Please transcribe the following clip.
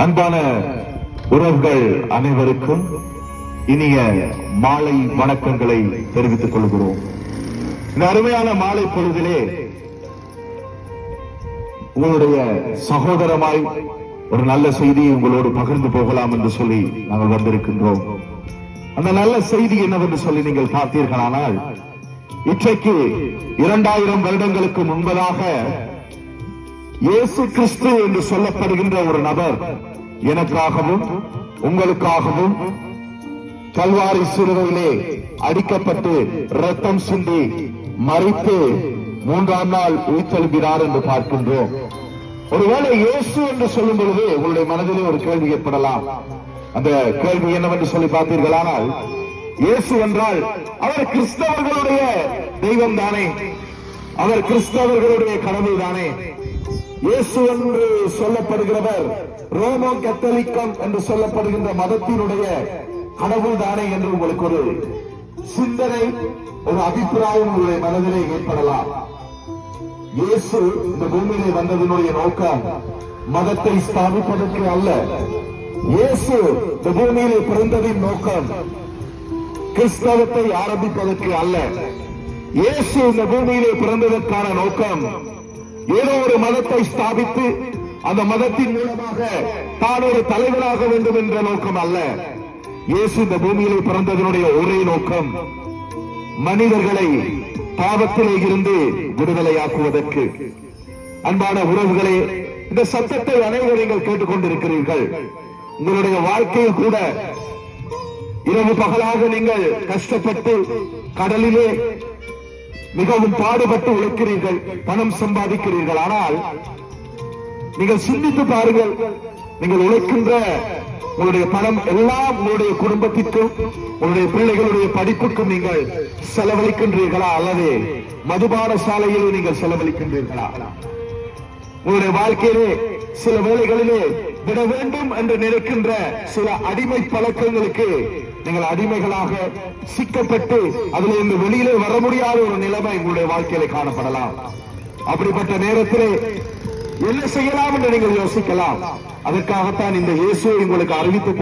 அன்பான உறவுகள் அனைவருக்கும் இனிய மாலை வணக்கங்களை தெரிவித்துக் கொள்கிறோம். இந்த அருமையான மாலை பொழுதிலே உங்களுடைய சகோதரமாய் ஒரு நல்ல செய்தியை உங்களோடு பகிர்ந்து போகலாம் என்று சொல்லி நாங்கள் வந்திருக்கின்றோம். அந்த நல்ல செய்தி என்னவென்று சொல்லி நீங்கள் பார்த்தீர்களானால் இன்றைக்கு இரண்டாயிரம் வருடங்களுக்கு முன்பதாக இயேசு கிறிஸ்து என்று சொல்லப்படுகின்ற ஒரு நபர் எனக்காகவும் உங்களுக்காகவும் கல்வாரி சிறுவையிலே அடிக்கப்பட்டு ரத்தம் சிந்தி மறித்து மூன்றாம் நாள் உயிர்த்தெழுகிறார் என்று பார்க்கின்றோம். ஒருவேளை இயேசு என்று சொல்லும் பொழுது உங்களுடைய மனதிலே ஒரு கேள்வி ஏற்படலாம். அந்த கேள்வி என்னவென்று சொல்லி பார்த்தீர்களானால் இயேசு என்றால் அவர் கிறிஸ்தவர்களுடைய தெய்வம் தானே. அவர் கிறிஸ்தவர்களுடைய கடவுள் தானே. இயேசு என்று சொல்லப்படுகிறவர் ரோமோ கத்தலிக்கம் என்று சொல்லப்படுகின்ற மதத்தினுடைய கடவுள் தானே என்று உங்களுக்கு ஒரு சிந்தனை ஒரு அபிப்பிராயம் உங்களுடைய மனதிலே ஏற்படலாம். இயேசு இந்த பூமியிலே வந்ததனுடைய நோக்கம் மதத்தை ஸ்தாபிப்பதற்கு அல்ல. இயேசு இந்த பூமியிலே பிறந்ததின் நோக்கம் கிறிஸ்தவத்தை ஆரம்பிப்பதற்கு அல்ல. இயேசு இந்த பூமியிலே பிறந்ததற்கான நோக்கம் ஏதோ ஒரு மதத்தை ஸ்தாபித்து அந்த மதத்தின் மூலமாக தான் ஒரு தலைவராக வேண்டும் என்ற நோக்கம் அல்ல. இயேசு இந்த பூமியிலே பிறந்ததனுடைய ஒரே நோக்கம் மனிதர்களை பாவத்திலே இருந்து விடுதலையாக்குவதற்கு. அன்பான உறவுகளே இந்த சத்தத்தை அனைவரும் நீங்கள் கேட்டுக்கொண்டிருக்கிறீர்கள். உங்களுடைய வாழ்க்கையில் கூட இரவு பகலாக நீங்கள் கஷ்டப்பட்டு கடலிலே மிகவும் பாடுபட்டு உழைக்கிறீர்கள் பணம் சம்பாதிக்கிறீர்கள். ஆனால் நீங்கள் சிந்தித்து பாருங்கள் நீங்கள் உழைக்கின்ற உங்களுடைய பணம் எல்லாம் உங்களுடைய குடும்பத்திற்கும் உங்களுடைய பிள்ளைகளுடைய படிப்புக்கும் நீங்கள் செலவழிக்கின்றீர்களா? அல்லது மதுபான சாலையில் நீங்கள் செலவழிக்கின்றீர்களா? உங்களுடைய வாழ்க்கையிலே சில வேளைகளிலே விட வேண்டும் என்று நினைக்கின்ற சில அடிமை பழக்கங்களுக்கு நீங்கள் அடிமைகளாக சிக்கப்பட்டு அதுல இருந்து வெளியிலே வர முடியாத ஒரு நிலைமை உங்களுடைய வாழ்க்கையில காணப்படலாம். அப்படிப்பட்ட நேரத்திலே என்ன செய்யலாம் என்று நீங்கள் யோசிக்கலாம். அதற்காகத்தான் இந்த இயேசுவை உங்களுக்கு அறிவித்து